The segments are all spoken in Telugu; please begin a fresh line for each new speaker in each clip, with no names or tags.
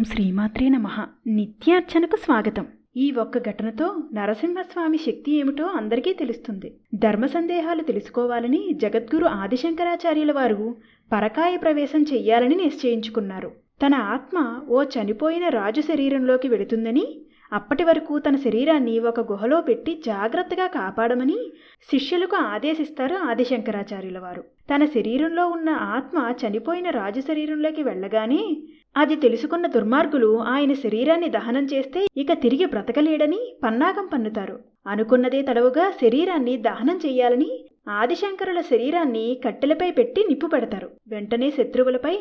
ఓం శ్రీమాత్రే నమ. నిత్యార్చనకు స్వాగతం. ఈ ఒక్క ఘటనతో నరసింహస్వామి శక్తి ఏమిటో అందరికీ తెలుస్తుంది. ధర్మ సందేహాలు తెలుసుకోవాలని జగద్గురు ఆదిశంకరాచార్యుల వారు పరకాయ ప్రవేశం చెయ్యాలని నిశ్చయించుకున్నారు. తన ఆత్మ ఓ చనిపోయిన రాజు శరీరంలోకి వెళుతుందని అప్పటి వరకు తన శరీరాన్ని ఒక గుహలో పెట్టి జాగ్రత్తగా కాపాడమని శిష్యులకు ఆదేశిస్తారు ఆదిశంకరాచార్యుల వారు. తన శరీరంలో ఉన్న ఆత్మ చనిపోయిన రాజు శరీరంలోకి వెళ్ళగానే అది తెలుసుకున్న దుర్మార్గులు ఆయన శరీరాన్ని దహనం చేస్తే ఇక తిరిగి బ్రతకలేడని పన్నాగం పన్నుతారు. అనుకున్నదే తడవుగా శరీరాన్ని దహనం చెయ్యాలని ఆదిశంకరుల శరీరాన్ని కట్టెలపై పెట్టి నిప్పు పెడతారు. వెంటనే శత్రువులపై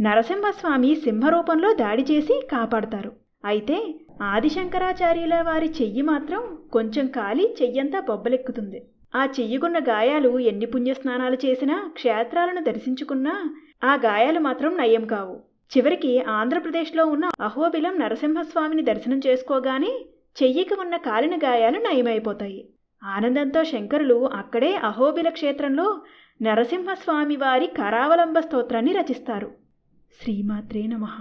నరసింహస్వామి సింహరూపంలో దాడి చేసి కాపాడతారు. అయితే ఆదిశంకరాచార్యుల వారి చెయ్యి మాత్రం కొంచెం కాలి చెయ్యంతా బొబ్బలెక్కుతుంది. ఆ చెయ్యికున్న గాయాలు ఎన్ని పుణ్యస్నానాలు చేసినా క్షేత్రాలను దర్శించుకున్నా ఆ గాయాలు మాత్రం నయం కావు. చివరికి ఆంధ్రప్రదేశ్లో ఉన్న అహోబిలం నరసింహస్వామిని దర్శనం చేసుకోగానే చెయ్యికి ఉన్న కాలిన గాయాలు నయమైపోతాయి. ఆనందంతో శంకరులు అక్కడే అహోబిల క్షేత్రంలో నరసింహస్వామి వారి కరావలంబ స్తోత్రాన్ని రచిస్తారు. శ్రీమాత్రే నమః.